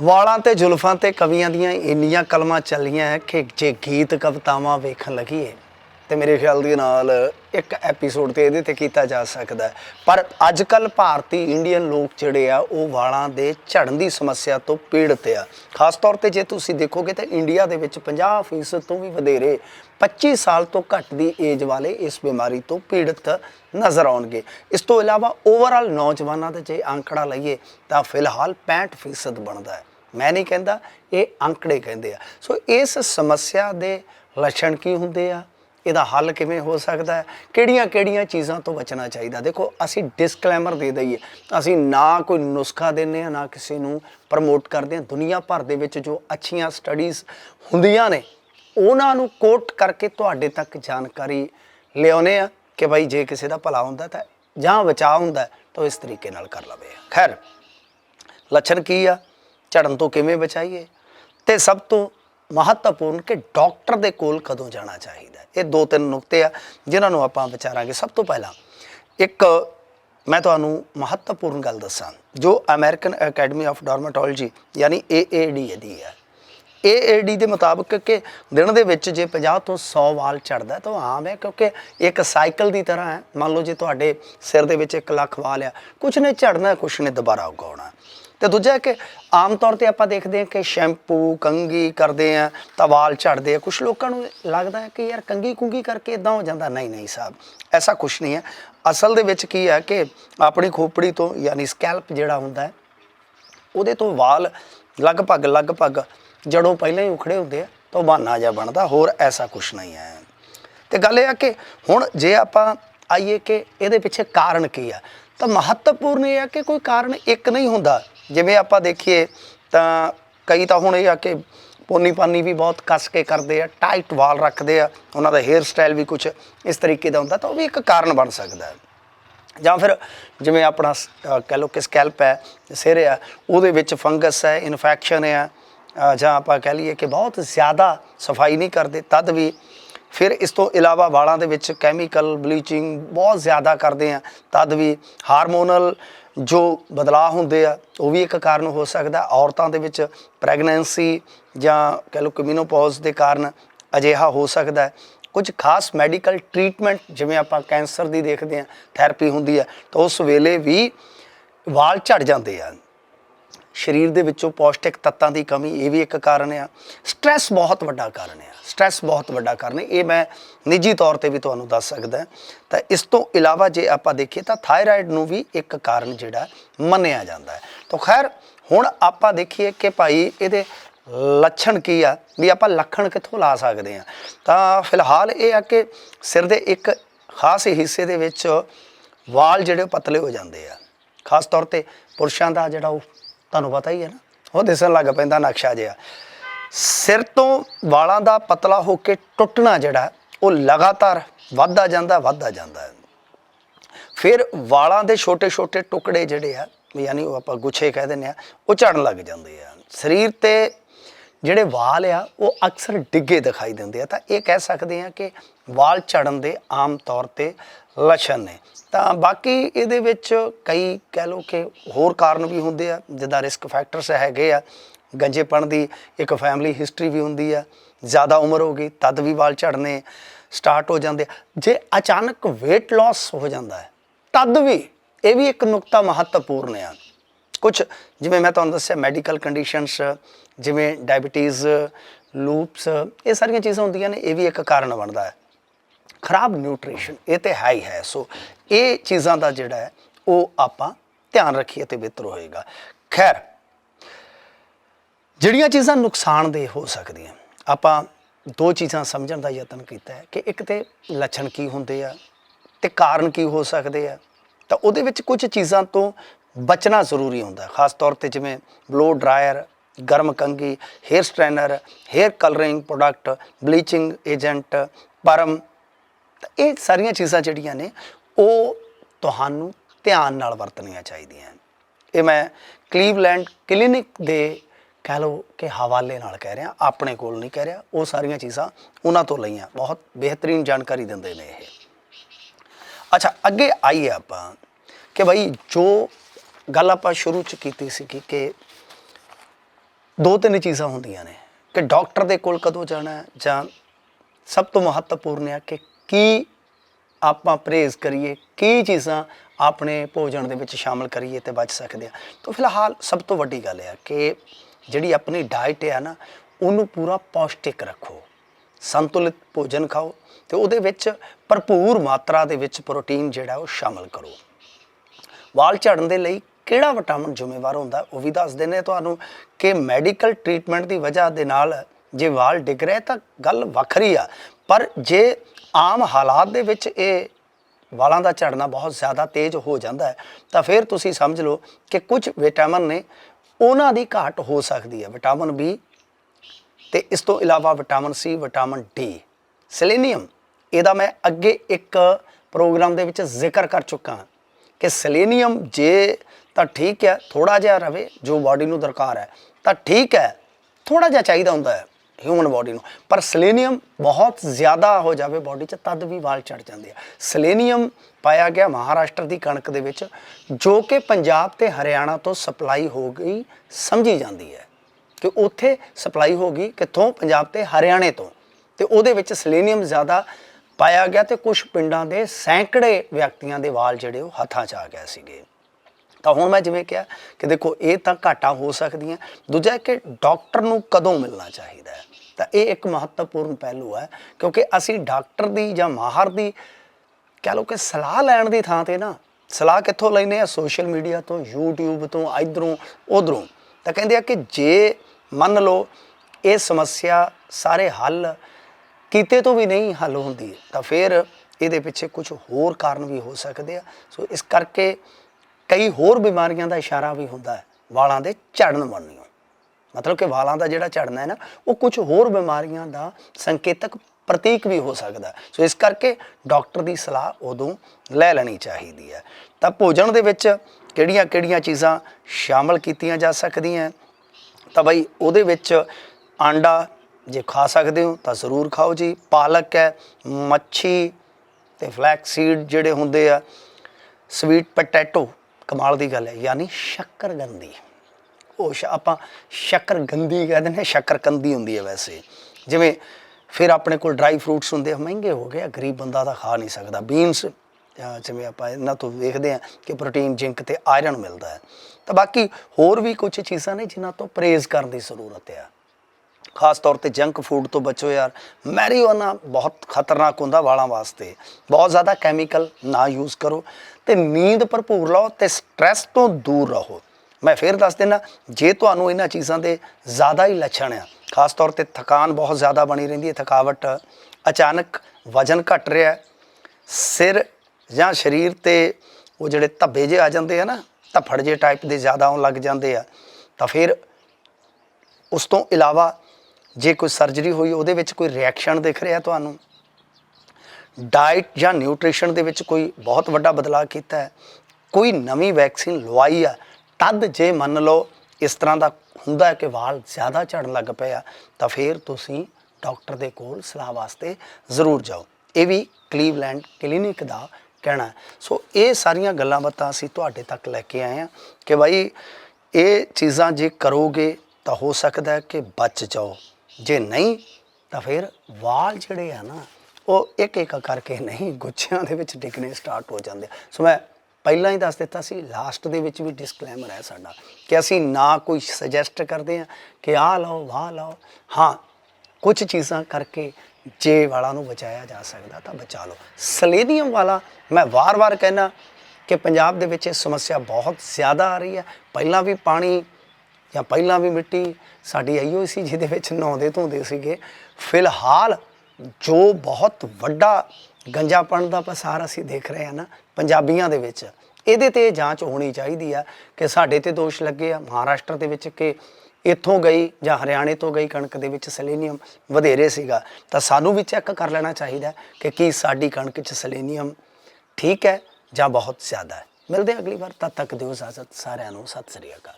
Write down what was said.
ਵਾਲਾਂ ਤੇ ਜ਼ੁਲਫਾਂ ਤੇ ਕਵੀਆਂ ਦੀਆਂ ਇੰਨੀਆਂ ਕਲਮਾਂ ਚੱਲੀਆਂ ਹੈ ਕਿ ਜੇ ਗੀਤ ਕਵਿਤਾਵਾਂ ਵੇਖਣ ਲੱਗੀਏ ਤੇ ਮੇਰੇ ਖਿਆਲ ਦੇ ਨਾਲ ਇੱਕ ਐਪੀਸੋਡ ਤੇ ਇਹਦੇ ਤੇ ਕੀਤਾ ਜਾ ਸਕਦਾ ਪਰ ਅੱਜ ਕੱਲ ਭਾਰਤੀ ਇੰਡੀਅਨ ਲੋਕ ਜਿਹੜੇ ਆ, ਉਹ ਵਾਲਾਂ ਦੇ ਝੜਨ ਦੀ ਸਮੱਸਿਆ ਤੋਂ ਪੀੜਤ ਆ। ਖਾਸ ਤੌਰ ਤੇ ਜੇ ਤੁਸੀਂ ਦੇਖੋਗੇ ਤਾਂ ਇੰਡੀਆ ਦੇ ਵਿੱਚ 50% ਤੋਂ ਵੀ ਵਧੇਰੇ 25 ਸਾਲ ਤੋਂ ਘੱਟ ਦੀ ਏਜ ਵਾਲੇ ਇਸ ਬਿਮਾਰੀ ਤੋਂ ਪੀੜਤ ਨਜ਼ਰ ਆਉਣਗੇ। ਇਸ ਤੋਂ ਇਲਾਵਾ ਓਵਰਆਲ ਨੌਜਵਾਨਾਂ ਦਾ ਜੇ ਅੰਕੜਾ ਲਈਏ, ਤਾਂ ਫਿਲਹਾਲ 65% ਬਣਦਾ ਹੈ। ਮੈਂ ਨਹੀਂ ਕਹਿੰਦਾ ਇਹ ਅੰਕੜੇ ਕਹਿੰਦੇ ਆ। ਸੋ ਇਸ ਸਮੱਸਿਆ ਦੇ ਲੱਛਣ ਕੀ ਹੁੰਦੇ ਆ? ਇਹਦਾ ਹੱਲ ਕਿਵੇਂ ਹੋ ਸਕਦਾ ਹੈ? ਕਿਹੜੀਆਂ-ਕਿਹੜੀਆਂ ਚੀਜ਼ਾਂ ਤੋਂ ਬਚਣਾ ਚਾਹੀਦਾ? ਦੇਖੋ ਅਸੀਂ ਡਿਸਕਲੇਮਰ ਦੇ ਦਈਏ। ਅਸੀਂ ਨਾ ਕੋਈ ਨੁਸਖਾ ਦਿੰਨੇ ਆ ਨਾ ਕਿਸੇ ਨੂੰ ਪ੍ਰਮੋਟ ਕਰਦੇ ਆ ਦੁਨੀਆ ਭਰ ਦੇ ਵਿੱਚ ਜੋ ਅੱਛੀਆਂ ਸਟੱਡੀਜ਼ ਹੁੰਦੀਆਂ ਨੇ ਉਹਨਾਂ ਨੂੰ ਕੋਟ ਕਰਕੇ ਤੁਹਾਡੇ ਤੱਕ ਜਾਣਕਾਰੀ ਲਿਆਉਨੇ ਆ ਕਿ ਭਾਈ ਜੇ ਕਿਸੇ ਦਾ ਭਲਾ ਹੁੰਦਾ ਤਾਂ ਜਾਂ ਬਚਾਅ ਹੁੰਦਾ ਹੈ, ਤਾਂ ਇਸ ਤਰੀਕੇ ਨਾਲ ਕਰ ਲਵੇ। ਖੈਰ ਲੱਛਣ ਕੀ ਆ? ਝੜਨ ਤੋਂ ਕਿਵੇਂ ਬਚਾਈਏ? ਤੇ ਸਭ ਤੋਂ ਮਹੱਤਵਪੂਰਨ ਕਿ ਡਾਕਟਰ ਦੇ ਕੋਲ ਕਦੋਂ ਜਾਣਾ ਚਾਹੀਦਾ ਇਹ ਦੋ ਤਿੰਨ ਨੁਕਤੇ ਆ, ਜਿਨ੍ਹਾਂ ਨੂੰ ਆਪਾਂ ਵਿਚਾਰਾਂਗੇ। ਸਭ ਤੋਂ ਪਹਿਲਾਂ, ਇੱਕ, ਮੈਂ ਤੁਹਾਨੂੰ ਮਹੱਤਵਪੂਰਨ ਗੱਲ ਦੱਸਾਂ, ਜੋ ਅਮਰੀਕਨ ਅਕੈਡਮੀ ਆਫ ਡਰਮੇਟੋਲੋਜੀ ਯਾਨੀ AAD ਦੀ ਹੈ AAD ਦੇ ਮੁਤਾਬਕ ਕਿ ਦਿਨ ਦੇ ਵਿੱਚ ਜੇ 50 ਤੋਂ 100 ਵਾਲ ਝੜਦਾ ਤਾਂ ਉਹ ਆਮ ਹੈ, ਕਿਉਂਕਿ ਇੱਕ ਸਾਈਕਲ ਦੀ ਤਰ੍ਹਾਂ ਹੈ। ਮੰਨ ਲਓ ਜੇ ਤੁਹਾਡੇ ਸਿਰ ਦੇ ਵਿੱਚ 1 ਲੱਖ ਵਾਲ ਆ ਕੁਝ ਨੇ ਝੜਨਾ ਕੁਝ ਨੇ ਦੁਬਾਰਾ ਉਗਾਉਣਾ। ਤੇ ਦੂਜਾ ਕਿ ਆਮ ਤੌਰ ਤੇ ਆਪਾਂ ਦੇਖਦੇ ਹਾਂ ਕਿ ਸ਼ੈਂਪੂ ਕੰਗੀ ਕਰਦੇ ਆ ਤਾਂ ਵਾਲ ਝੜਦੇ ਆ ਕੁਝ ਲੋਕਾਂ ਨੂੰ ਲੱਗਦਾ ਹੈ ਕਿ ਯਾਰ ਕੰਗੀ ਕੁੰਗੀ ਕਰਕੇ ਇਦਾਂ ਹੋ ਜਾਂਦਾ। ਨਹੀਂ ਨਹੀਂ ਸਾਹਿਬ, ਐਸਾ ਕੁਝ ਨਹੀਂ ਹੈ। ਅਸਲ ਦੇ ਵਿੱਚ ਕੀ ਹੈ ਕਿ ਆਪਣੀ ਖੋਪੜੀ ਤੋਂ ਯਾਨੀ ਸਕੈਲਪ ਜਿਹੜਾ ਹੁੰਦਾ ਹੈ, ਉਹਦੇ ਤੋਂ ਵਾਲ ਲਗਭਗ ਲਗਭਗ ਜੜੋਂ ਪਹਿਲਾਂ ਹੀ ਉਖੜੇ ਹੁੰਦੇ ਆ, ਤਾਂ ਉਹ ਬਹਾਨਾ ਜਿਹਾ ਬਣਦਾ। ਹੋਰ ਐਸਾ ਕੁਝ ਨਹੀਂ ਹੈ। ਤੇ ਗੱਲ ਇਹ ਆ ਕਿ ਹੁਣ ਜੇ ਆਪਾਂ ਆਈਏ ਕਿ ਇਹਦੇ ਪਿੱਛੇ ਕਾਰਨ ਕੀ ਆ, ਤਾਂ ਮਹੱਤਵਪੂਰਨ ਇਹ ਆ ਕਿ ਕੋਈ ਕਾਰਨ ਇੱਕ ਨਹੀਂ ਹੁੰਦਾ। ਜਿਵੇਂ ਆਪਾਂ ਦੇਖੀਏ ਤਾਂ ਕਈ ਤਾਂ ਹੁਣ ਇਹ ਆ ਕਿ ਪੋਨੀ ਪਾਨੀ ਵੀ ਬਹੁਤ ਕੱਸ ਕੇ ਕਰਦੇ ਆ ਟਾਈਟ ਵਾਲ ਰੱਖਦੇ ਆ, ਉਹਨਾਂ ਦਾ ਹੇਅਰ ਸਟਾਈਲ ਵੀ ਕੁਝ ਇਸ ਤਰੀਕੇ ਦਾ ਹੁੰਦਾ ਤਾਂ ਉਹ ਵੀ ਇੱਕ ਕਾਰਨ ਬਣ ਸਕਦਾ ਹੈ। ਜਾਂ ਫਿਰ ਜਿਵੇਂ ਆਪਣਾ ਸ- ਅਹ ਕਹਿ ਲਓ ਕਿ ਸਕੈਲਪ ਹੈ, ਸਿਰ ਆ ਉਹਦੇ ਵਿੱਚ ਫੰਗਸ ਹੈ ਇਨਫੈਕਸ਼ਨ ਹੈ ਜਾਂ ਆਪਾਂ ਕਹਿ ਲਈਏ ਕਿ ਬਹੁਤ ਜ਼ਿਆਦਾ ਸਫ਼ਾਈ ਨਹੀਂ ਕਰਦੇ, ਤਦ ਵੀ ਫਿਰ ਇਸ ਤੋਂ ਇਲਾਵਾ ਵਾਲਾਂ ਦੇ ਵਿੱਚ ਕੈਮੀਕਲ ਬਲੀਚਿੰਗ ਬਹੁਤ ਜ਼ਿਆਦਾ ਕਰਦੇ ਆ, ਤਦ ਵੀ ਹਾਰਮੋਨਲ ਜੋ ਬਦਲਾਅ ਹੁੰਦੇ ਆ, ਉਹ ਵੀ ਇੱਕ ਕਾਰਨ ਹੋ ਸਕਦਾ। ਔਰਤਾਂ ਦੇ ਵਿੱਚ ਪ੍ਰੈਗਨੈਂਸੀ ਜਾਂ ਕਹਿ ਲਓ ਕਿ ਦੇ ਕਾਰਨ ਅਜਿਹਾ ਹੋ ਸਕਦਾ ਹੈ। ਕੁਝ ਖਾਸ ਮੈਡੀਕਲ ਟ੍ਰੀਟਮੈਂਟ, ਜਿਵੇਂ ਆਪਾਂ ਕੈਂਸਰ ਦੀ ਦੇਖਦੇ ਆ ਥੈਰੇਪੀ ਹੁੰਦੀ ਹੈ, ਤਾਂ ਉਸ ਵੇਲੇ ਵੀ ਵਾਲ ਝੜ ਜਾਂਦੇ ਆ ਸਰੀਰ ਦੇ ਵਿੱਚੋਂ ਪੌਸ਼ਟਿਕ ਤੱਤਾਂ ਦੀ ਕਮੀ, ਇਹ ਵੀ ਇੱਕ ਕਾਰਨ ਆ। ਸਟ੍ਰੈਸ ਬਹੁਤ ਵੱਡਾ ਕਾਰਨ ਆ। ਸਟ੍ਰੈਸ ਬਹੁਤ ਵੱਡਾ ਕਾਰਨ ਇਹ ਮੈਂ ਨਿੱਜੀ ਤੌਰ ਤੇ ਵੀ ਤੁਹਾਨੂੰ ਦੱਸ ਸਕਦਾ। ਤਾਂ ਇਸ ਤੋਂ ਇਲਾਵਾ ਜੇ ਆਪਾਂ ਦੇਖੀਏ ਤਾਂ ਥਾਇਰਾਇਡ ਨੂੰ ਵੀ ਇੱਕ ਕਾਰਨ ਜਿਹੜਾ ਮੰਨਿਆ ਜਾਂਦਾ ਹੈ। ਤਾਂ ਖੈਰ, ਹੁਣ ਆਪਾਂ ਦੇਖੀਏ ਕਿ ਭਾਈ ਇਹਦੇ ਲੱਛਣ ਕੀ ਆ? ਵੀ ਆਪਾਂ ਲੱਖਣ ਕਿੱਥੋਂ ਲਾ ਸਕਦੇ ਆ? ਤਾਂ ਫਿਲਹਾਲ ਇਹ ਆ ਕਿ ਸਿਰ ਦੇ ਇੱਕ ਖਾਸ ਹਿੱਸੇ ਦੇ ਵਿੱਚ ਵਾਲ ਜਿਹੜੇ ਪਤਲੇ ਹੋ ਜਾਂਦੇ ਆ। ਖਾਸ ਤੌਰ ਤੇ ਪੁਰਸ਼ਾਂ ਦਾ ਜਿਹੜਾ ਉਹ ਤੁਹਾਨੂੰ ਪਤਾ ਹੀ ਹੈ ਨਾ। ਉਹ ਦਿਸਣ ਲੱਗ ਪੈਂਦਾ ਨਕਸ਼ਾ ਜਿਹਾ। ਸਿਰ ਤੋਂ ਵਾਲਾਂ ਦਾ ਪਤਲਾ ਹੋ ਕੇ ਟੁੱਟਣਾ ਜਿਹੜਾ, ਉਹ ਲਗਾਤਾਰ ਵੱਧਦਾ ਜਾਂਦਾ ਵੱਧਦਾ ਜਾਂਦਾ ਫਿਰ ਵਾਲਾਂ ਦੇ ਛੋਟੇ-ਛੋਟੇ ਟੁਕੜੇ ਜਿਹੜੇ ਆ, ਯਾਨੀ ਉਹ ਆਪਾਂ ਗੁੱਛੇ ਕਹਿ ਦਿੰਦੇ ਆ, ਉਹ ਝੜਨ ਲੱਗ ਜਾਂਦੇ ਆ। ਸਰੀਰ ਤੇ ਜਿਹੜੇ ਵਾਲ ਆ, ਉਹ ਅਕਸਰ ਡਿੱਗੇ ਦਿਖਾਈ ਦਿੰਦੇ ਆ। ਤਾਂ ਇਹ ਕਹਿ ਸਕਦੇ ਆ ਕਿ ਵਾਲ ਝੜਨ ਦੇ ਆਮ ਤੌਰ ਤੇ ਲੱਛਣ ਨੇ। ਤਾਂ ਬਾਕੀ ਇਹਦੇ ਵਿੱਚ ਕਈ ਕਹਿ ਲਓ ਕਿ ਹੋਰ ਕਾਰਨ ਵੀ ਹੁੰਦੇ ਆ, ਜਿੱਦਾਂ ਰਿਸਕ ਫੈਕਟਰਸ ਹੈਗੇ ਆ। ਗੰਜੇਪਣ ਦੀ ਇੱਕ ਫੈਮਿਲੀ ਹਿਸਟਰੀ ਵੀ ਹੁੰਦੀ ਆ। ਜ਼ਿਆਦਾ ਉਮਰ ਹੋ ਗਈ, ਤਦ ਵੀ ਵਾਲ ਝੜਨੇ ਸਟਾਰਟ ਹੋ ਜਾਂਦੇ ਆ। ਜੇ ਅਚਾਨਕ weight loss ਹੋ ਜਾਂਦਾ ਹੈ, ਤਦ ਵੀ ਇਹ ਵੀ ਇੱਕ ਨੁਕਤਾ ਮਹੱਤਵਪੂਰਨ ਆ। ਕੁਝ ਜਿਵੇਂ ਮੈਂ ਤੁਹਾਨੂੰ ਦੱਸਿਆ ਮੈਡੀਕਲ ਕੰਡੀਸ਼ਨਸ ਜਿਵੇਂ ਡਾਇਬੀਟੀਜ਼ ਲੂਪਸ ਇਹ ਸਾਰੀਆਂ ਚੀਜ਼ਾਂ ਹੁੰਦੀਆਂ ਨੇ, ਇਹ ਵੀ ਇੱਕ ਕਾਰਨ ਬਣਦਾ ਹੈ। ਖਰਾਬ ਨਿਊਟ੍ਰੀਸ਼ਨ ਇਹ ਤੇ ਹੈ ਹੀ ਹੈ। ਸੋ ਇਹ ਚੀਜ਼ਾਂ ਦਾ ਜਿਹੜਾ ਹੈ, ਉਹ ਆਪਾਂ ਧਿਆਨ ਰੱਖੀਏ ਤੇ ਬਿਹਤਰ ਹੋਏਗਾ। ਖੈਰ, ਜਿਹੜੀਆਂ ਚੀਜ਼ਾਂ ਨੁਕਸਾਨਦੇਹ ਹੋ ਸਕਦੀਆਂ, ਆਪਾਂ ਦੋ ਚੀਜ਼ਾਂ ਸਮਝਣ ਦਾ ਯਤਨ ਕੀਤਾ ਹੈ ਕਿ ਇੱਕ ਤੇ ਲੱਛਣ ਕੀ ਹੁੰਦੇ ਆ ਤੇ ਕਾਰਨ ਕੀ ਹੋ ਸਕਦੇ ਆ, ਤਾਂ ਉਹਦੇ ਵਿੱਚ ਕੁਝ ਚੀਜ਼ਾਂ ਤੋਂ ਬਚਣਾ ਜ਼ਰੂਰੀ ਹੁੰਦਾ ਖਾਸ ਤੌਰ ਤੇ ਜਿਵੇਂ ਬਲੋ ਡਰਾਇਰ, ਗਰਮ ਕੰਗੀ hair straightener, hair colouring product, bleaching agent, perm ਇਹ ਸਾਰੀਆਂ ਚੀਜ਼ਾਂ ਜਿਹੜੀਆਂ ਨੇ, ਉਹ ਤੁਹਾਨੂੰ ਧਿਆਨ ਨਾਲ ਵਰਤਣੀਆਂ ਚਾਹੀਦੀਆਂ ਇਹ ਮੈਂ ਕਲੀਵਲੈਂਡ ਕਲੀਨਿਕ ਦੇ ਕਹਿ ਲਓ ਕਿ ਹਵਾਲੇ ਨਾਲ ਕਹਿ ਰਿਹਾ, ਆਪਣੇ ਕੋਲ ਨਹੀਂ ਕਹਿ ਰਿਹਾ, ਉਹ ਸਾਰੀਆਂ ਚੀਜ਼ਾਂ ਉਹਨਾਂ ਤੋਂ ਲਈਆਂ। ਬਹੁਤ ਬਿਹਤਰੀਨ ਜਾਣਕਾਰੀ ਦਿੰਦੇ ਨੇ ਇਹ। ਅੱਛਾ, ਅੱਗੇ ਆਈਏ ਆਪਾਂ ਕਿ ਭਾਈ ਜੋ ਗੱਲ ਆਪਾਂ ਸ਼ੁਰੂ ਚ ਕੀਤੀ ਸੀ ਕਿ ਦੋ ਤਿੰਨ ਚੀਜ਼ਾਂ ਹੁੰਦੀਆਂ ਨੇ ਕਿ ਡਾਕਟਰ ਦੇ ਕੋਲ ਕਦੋਂ ਜਾਣਾ ਜਾਂ ਸਭ ਤੋਂ ਮਹੱਤਵਪੂਰਨ ਹੈ ਕਿ ਕੀ ਆਪਾਂ ਪਰਹੇਜ਼ ਕਰੀਏ, ਕੀ ਚੀਜ਼ਾਂ ਆਪਣੇ ਭੋਜਨ ਦੇ ਵਿੱਚ ਸ਼ਾਮਲ ਕਰੀਏ ਤੇ ਬਚ ਸਕਦੇ ਆ। ਤਾਂ ਫਿਲਹਾਲ ਸਭ ਤੋਂ ਵੱਡੀ ਗੱਲ ਹੈ ਕਿ ਜਿਹੜੀ ਆਪਣੀ ਡਾਈਟ ਹੈ ਨਾ, ਉਹਨੂੰ ਪੂਰਾ ਪੌਸ਼ਟਿਕ ਰੱਖੋ। ਸੰਤੁਲਿਤ ਭੋਜਨ ਖਾਓ ਤੇ ਉਹਦੇ ਵਿੱਚ ਭਰਪੂਰ ਮਾਤਰਾ ਦੇ ਵਿੱਚ ਪ੍ਰੋਟੀਨ ਜਿਹੜਾ ਉਹ ਸ਼ਾਮਲ ਕਰੋ। ਵਾਲ ਝੜਨ ਦੇ ਲਈ ਕਿਹੜਾ ਵਿਟਾਮਿਨ ਜ਼ਿੰਮੇਵਾਰ ਹੁੰਦਾ ਉਹ ਵੀ ਦੱਸ ਦਿੰਦੇ ਤੁਹਾਨੂੰ ਕਿ ਮੈਡੀਕਲ ਟ੍ਰੀਟਮੈਂਟ ਦੀ ਵਜ੍ਹਾ ਦੇ ਨਾਲ ਜੇ ਵਾਲ ਡਿੱਗ ਰਹੇ ਤਾਂ ਗੱਲ ਵੱਖਰੀ ਆ। ਪਰ ਜੇ ਆਮ ਹਾਲਾਤ ਦੇ ਵਿੱਚ ਇਹ ਵਾਲਾਂ ਦਾ ਝੜਨਾ ਬਹੁਤ ਜ਼ਿਆਦਾ ਤੇਜ਼ ਹੋ ਜਾਂਦਾ ਹੈ, ਤਾਂ ਫਿਰ ਤੁਸੀਂ ਸਮਝ ਲਓ ਕਿ ਕੁਝ ਵਿਟਾਮਿਨ ਨੇ ਉਹਨਾਂ ਦੀ ਘਾਟ ਹੋ ਸਕਦੀ ਹੈ। ਵਿਟਾਮਿਨ ਬੀ ਤੇ ਇਸ ਤੋਂ ਇਲਾਵਾ vitamin C, vitamin D, selenium. ਇਹਦਾ ਮੈਂ ਅੱਗੇ ਇੱਕ ਪ੍ਰੋਗਰਾਮ ਦੇ ਵਿੱਚ ਜ਼ਿਕਰ ਕਰ ਚੁੱਕਾ ਹਾਂ ਕਿ ਸੈਲੇਨੀਅਮ ਜੇ ਤਾਂ ਠੀਕ ਹੈ ਥੋੜਾ ਜਿਹਾ ਰਵੇ ਜੋ ਬਾਡੀ ਨੂੰ ਦਰਕਾਰ ਹੈ। ਤਾਂ ਠੀਕ ਹੈ ਥੋੜਾ ਜਿਹਾ ਚਾਹੀਦਾ ਹੁੰਦਾ ਹੈ ਹਿਊਮਨ ਬਾਡੀ ਨੂੰ। ਪਰ ਸੈਲੇਨੀਅਮ ਬਹੁਤ ਜ਼ਿਆਦਾ ਹੋ ਜਾਵੇ ਬਾਡੀ 'ਚ, ਤਦ ਵੀ ਵਾਲ ਚੜ ਜਾਂਦੇ ਆ। ਸੈਲੇਨੀਅਮ ਪਾਇਆ ਗਿਆ ਮਹਾਰਾਸ਼ਟਰ ਦੀ ਕਣਕ ਦੇ ਵਿੱਚ, ਜੋ ਕਿ ਪੰਜਾਬ ਤੇ ਹਰਿਆਣਾ ਤੋਂ ਸਪਲਾਈ ਹੋ ਗਈ, ਸਮਝੀ ਜਾਂਦੀ ਹੈ। ਕਿ ਉੱਥੇ ਸਪਲਾਈ ਹੋ ਗਈ ਕਿੱਥੋਂ? ਪੰਜਾਬ ਤੇ ਹਰਿਆਣੇ ਤੋਂ। ਤੇ ਉਹਦੇ ਵਿੱਚ ਸੈਲੇਨੀਅਮ ਜ਼ਿਆਦਾ ਪਾਇਆ ਗਿਆ ਤੇ ਕੁਝ ਪਿੰਡਾਂ ਦੇ ਸੈਂਕੜੇ ਵਿਅਕਤੀਆਂ ਦੇ ਵਾਲ ਜਿਹੜੇ ਉਹ ਹੱਥਾਂ 'ਚ ਆ ਗਏ ਸੀਗੇ। ਤਾਂ ਹੁਣ ਮੈਂ ਜਿਵੇਂ ਕਿਹਾ ਕਿ ਦੇਖੋ, ਇਹ ਤਾਂ ਘਾਟਾ ਹੋ ਸਕਦੀਆਂ। ਦੂਜਾ ਕਿ ਡਾਕਟਰ ਨੂੰ ਕਦੋਂ ਮਿਲਣਾ ਚਾਹੀਦਾ ਹੈ? ਤਾਂ ਇਹ ਇੱਕ ਮਹੱਤਵਪੂਰਨ ਪਹਿਲੂ ਹੈ, ਕਿਉਂਕਿ ਅਸੀਂ ਡਾਕਟਰ ਦੀ ਜਾਂ ਮਾਹਰ ਦੀ ਕਹ ਲਓ ਕਿ ਸਲਾਹ ਲੈਣ ਦੀ ਥਾਂ ਤੇ ਨਾ, ਸਲਾਹ ਕਿੱਥੋਂ ਲੈਨੇ ਆ? ਸੋਸ਼ਲ ਮੀਡੀਆ ਤੋਂ, YouTube ਤੋਂ, ਇਧਰੋਂ, ਉਧਰੋਂ। ਤਾਂ ਕਹਿੰਦੇ ਆ ਕਿ ਜੇ ਮੰਨ ਲਓ ਇਹ ਸਮੱਸਿਆ ਸਾਰੇ ਹੱਲ ਕੀਤੇ ਤੋਂ ਵੀ ਨਹੀਂ ਹੱਲ ਹੁੰਦੀ, ਤਾਂ ਫਿਰ ਇਹਦੇ ਪਿੱਛੇ ਕੁਝ ਹੋਰ ਕਾਰਨ ਵੀ ਹੋ ਸਕਦੇ ਆ। ਸੋ ਇਸ ਕਰਕੇ ਕਈ ਹੋਰ ਬਿਮਾਰੀਆਂ ਦਾ ਇਸ਼ਾਰਾ ਵੀ ਹੁੰਦਾ ਹੈ। ਵਾਲਾਂ ਦੇ ਝੜਨ ਬਣਨੀਓ ਮਤਲਬ ਕਿ ਵਾਲਾਂ ਦਾ ਜਿਹੜਾ ਝੜਨਾ ਹੈ ਨਾ, ਉਹ ਕੁਝ ਹੋਰ ਬਿਮਾਰੀਆਂ ਦਾ ਸੰਕੇਤਕ ਪ੍ਰਤੀਕ ਵੀ ਹੋ ਸਕਦਾ ਸੋ ਇਸ ਕਰਕੇ ਡਾਕਟਰ ਦੀ ਸਲਾਹ ਉਦੋਂ ਲੈ ਲੈਣੀ ਚਾਹੀਦੀ ਹੈ। ਤਾਂ ਭੋਜਨ ਦੇ ਵਿੱਚ ਕਿਹੜੀਆਂ-ਕਿਹੜੀਆਂ ਚੀਜ਼ਾਂ ਸ਼ਾਮਲ ਕੀਤੀਆਂ ਜਾ ਸਕਦੀਆਂ ਤਾਂ ਬਈ ਉਹਦੇ ਵਿੱਚ ਆਂਡਾ ਜੇ ਖਾ ਸਕਦੇ ਹੋ ਤਾਂ ਜ਼ਰੂਰ ਖਾਓ ਜੀ। ਪਾਲਕ ਹੈ, ਮੱਛੀ ਤੇ ਫਲੈਕਸ ਸੀਡ ਜਿਹੜੇ ਹੁੰਦੇ ਆ। ਸਵੀਟ ਪੋਟੈਟੋ ਕਮਾਲ ਦੀ ਗੱਲ ਹੈ, ਯਾਨੀ ਸ਼ੱਕਰਗੰਦੀ। ਉਹ ਸ਼- ਆਪਾਂ ਸ਼ੱਕਰਗੰਦੀ ਕਹਿੰਦੇ ਨੇ ਸ਼ੱਕਰਕੰਦੀ ਹੁੰਦੀ ਹੈ ਵੈਸੇ। ਜਿਵੇਂ ਫਿਰ ਆਪਣੇ ਕੋਲ ਡਰਾਈ ਫਰੂਟਸ ਹੁੰਦੇ ਆ, ਮਹਿੰਗੇ ਹੋ ਗਏ ਗਰੀਬ ਬੰਦਾ ਤਾਂ ਖਾ ਨਹੀਂ ਸਕਦਾ। ਬੀਨਸ ਜਿਵੇਂ ਆਪਾਂ ਇਹਨਾਂ ਤੋਂ ਵੇਖਦੇ ਆ ਕਿ ਪ੍ਰੋਟੀਨ, ਜ਼ਿੰਕ ਤੇ ਆਇਰਨ ਮਿਲਦਾ ਹੈ। ਤਾਂ ਬਾਕੀ ਹੋਰ ਵੀ ਕੁਝ ਚੀਜ਼ਾਂ ਨੇ ਜਿਨ੍ਹਾਂ ਤੋਂ ਪਰਹੇਜ਼ ਕਰਨ ਦੀ ਜ਼ਰੂਰਤ ਹੈ। ਖਾਸ ਤੌਰ ਤੇ ਜੰਕ ਫੂਡ ਤੋਂ ਬਚੋ ਯਾਰ। ਮੈਰੀਓਨਾ ਬਹੁਤ ਖਤਰਨਾਕ ਹੁੰਦਾ ਵਾਲਾਂ ਵਾਸਤੇ। ਬਹੁਤ ਜ਼ਿਆਦਾ ਕੈਮੀਕਲ ਨਾ ਯੂਜ਼ ਕਰੋ। ਤੇ ਨੀਂਦ ਭਰਪੂਰ ਲਓ ਤੇ ਸਟ੍ਰੈਸ ਤੋਂ ਦੂਰ ਰਹੋ। ਮੈਂ ਫਿਰ ਦੱਸ ਦਿੰਦਾ, ਜੇ ਤੁਹਾਨੂੰ ਇਹਨਾਂ ਚੀਜ਼ਾਂ ਦੇ ਜ਼ਿਆਦਾ ਹੀ ਲੱਛਣ ਆ, ਖਾਸ ਤੌਰ ਤੇ ਥਕਾਨ ਬਹੁਤ ਜ਼ਿਆਦਾ ਬਣੀ ਰਹਿੰਦੀ ਹੈ, ਥਕਾਵਟ, ਅਚਾਨਕ ਵਜਨ ਘਟ ਰਿਹਾ, ਸਿਰ ਜਾਂ ਸਰੀਰ ਤੇ ਉਹ ਜਿਹੜੇ ਧੱਬੇ ਜੇ ਆ ਜਾਂਦੇ ਆ ਨਾ, ਧੱਫੜ ਜੇ ਟਾਈਪ ਦੇ ਜ਼ਿਆਦਾ ਆਉਣ ਲੱਗ ਜਾਂਦੇ ਆ, ਤਾਂ ਫਿਰ ਉਸ ਤੋਂ ਇਲਾਵਾ ਜੇ ਕੋਈ ਸਰਜਰੀ ਹੋਈ, ਉਹਦੇ ਵਿੱਚ ਕੋਈ ਰਿਐਕਸ਼ਨ ਦਿਖ ਰਿਹਾ ਤੁਹਾਨੂੰ? ਡਾਈਟ ਜਾਂ ਨਿਊਟ੍ਰੀਸ਼ਨ ਦੇ ਵਿੱਚ ਕੋਈ ਬਹੁਤ ਵੱਡਾ ਬਦਲਾਅ ਕੀਤਾ ਹੈ, ਕੋਈ ਨਵੀਂ ਵੈਕਸੀਨ ਲਵਾਈ ਆ, ਤਦ ਜੇ ਮੰਨ ਲਓ ਇਸ ਤਰ੍ਹਾਂ ਦਾ ਹੁੰਦਾ ਕਿ ਵਾਲ ਜ਼ਿਆਦਾ ਝੜਨ ਲੱਗ ਪਏ ਆ, ਤਾਂ ਫਿਰ ਤੁਸੀਂ ਡਾਕਟਰ ਦੇ ਕੋਲ ਸਲਾਹ ਵਾਸਤੇ ਜ਼ਰੂਰ ਜਾਓ ਇਹ ਵੀ ਕਲੀਵਲੈਂਡ ਕਲੀਨਿਕ ਦਾ ਕਹਿਣਾ ਹੈ। ਸੋ ਇਹ ਸਾਰੀਆਂ ਗੱਲਾਂ ਬਾਤਾਂ ਅਸੀਂ ਤੁਹਾਡੇ ਤੱਕ ਲੈ ਕੇ ਆਏ ਹਾਂ ਕਿ ਭਾਈ ਇਹ ਚੀਜ਼ਾਂ ਜੇ ਕਰੋਗੇ ਤਾਂ ਹੋ ਸਕਦਾ ਹੈ ਕਿ ਬਚ ਜਾਓ, ਜੇ ਨਹੀਂ ਤਾਂ ਫਿਰ ਵਾਲ ਜਿਹੜੇ ਆ ਨਾ ਉਹ ਇੱਕ ਇੱਕ ਕਰਕੇ ਨਹੀਂ, ਗੁੱਛਿਆਂ ਦੇ ਵਿੱਚ ਡਿੱਗਣੇ ਸਟਾਰਟ ਹੋ ਜਾਂਦੇ ਸੋ ਮੈਂ ਪਹਿਲਾਂ ਹੀ ਦੱਸ ਦਿੱਤਾ ਸੀ ਲਾਸਟ ਦੇ ਵਿੱਚ ਵੀ ਡਿਸਕਲੇਮਰ ਹੈ ਸਾਡਾ ਕਿ ਅਸੀਂ ਨਾ ਕੋਈ ਸੁਜੈਸਟ ਕਰਦੇ ਆ ਕਿ ਆਹ ਲਓ, ਵਾਹ ਲਓ। ਹਾਂ ਕੁਝ ਚੀਜ਼ਾਂ ਕਰਕੇ ਜੇ ਵਾਲਾ ਨੂੰ ਬਚਾਇਆ ਜਾ ਸਕਦਾ ਤਾਂ ਬਚਾ ਲਓ। ਸਲੇਨੀਅਮ ਵਾਲਾ ਮੈਂ ਵਾਰ-ਵਾਰ ਕਹਿਣਾ ਕਿ ਪੰਜਾਬ ਦੇ ਵਿੱਚ ਇਹ ਸਮੱਸਿਆ ਬਹੁਤ ਜ਼ਿਆਦਾ ਆ ਰਹੀ ਹੈ। ਪਹਿਲਾਂ ਵੀ ਪਾਣੀ ਜਾਂ ਪਹਿਲਾਂ ਵੀ ਮਿੱਟੀ ਸਾਡੀ ਆਈਓ ਸੀ, ਜਿਹਦੇ ਵਿੱਚ ਨਹਾਉਂਦੇ ਧੋਂਦੇ ਸੀਗੇ। ਫਿਲਹਾਲ ਜੋ ਬਹੁਤ ਵੱਡਾ ਗੰਜਾਪਣ ਦਾ ਪਸਾਰ ਅਸੀਂ ਦੇਖ ਰਹੇ ਹਾਂ ਨਾ ਪੰਜਾਬੀਆਂ ਦੇ ਵਿੱਚ, ਇਹਦੇ ਤੇ ਜਾਂਚ ਹੋਣੀ ਚਾਹੀਦੀ ਆ ਕਿ ਸਾਡੇ ਤੇ ਦੋਸ਼ ਲੱਗੇ ਆ, ਮਹਾਰਾਸ਼ਟਰ ਦੇ ਵਿੱਚ ਕਿ ਇੱਥੋਂ ਗਈ ਜਾਂ ਹਰਿਆਣੇ ਤੋਂ ਗਈ ਕਣਕ ਦੇ ਵਿੱਚ ਸੈਲੇਨੀਅਮ ਵਧੇਰੇ ਸੀਗਾ। ਤਾਂ ਸਾਨੂੰ ਵੀ ਚੈੱਕ ਕਰ ਲੈਣਾ ਚਾਹੀਦਾ ਕਿ ਕੀ ਸਾਡੀ ਕਣਕ 'ਚ ਸੈਲੇਨੀਅਮ ਠੀਕ ਹੈ ਜਾਂ ਬਹੁਤ ਜ਼ਿਆਦਾ ਹੈ। ਮਿਲਦੇ ਅਗਲੀ ਵਾਰ, ਤਦ ਤੱਕ ਦਿਓ ਇਜਾਜ਼ਤ ਸਾਰਿਆਂ ਨੂੰ, ਸਤਿ ਸ੍ਰੀ ਅਕਾਲ।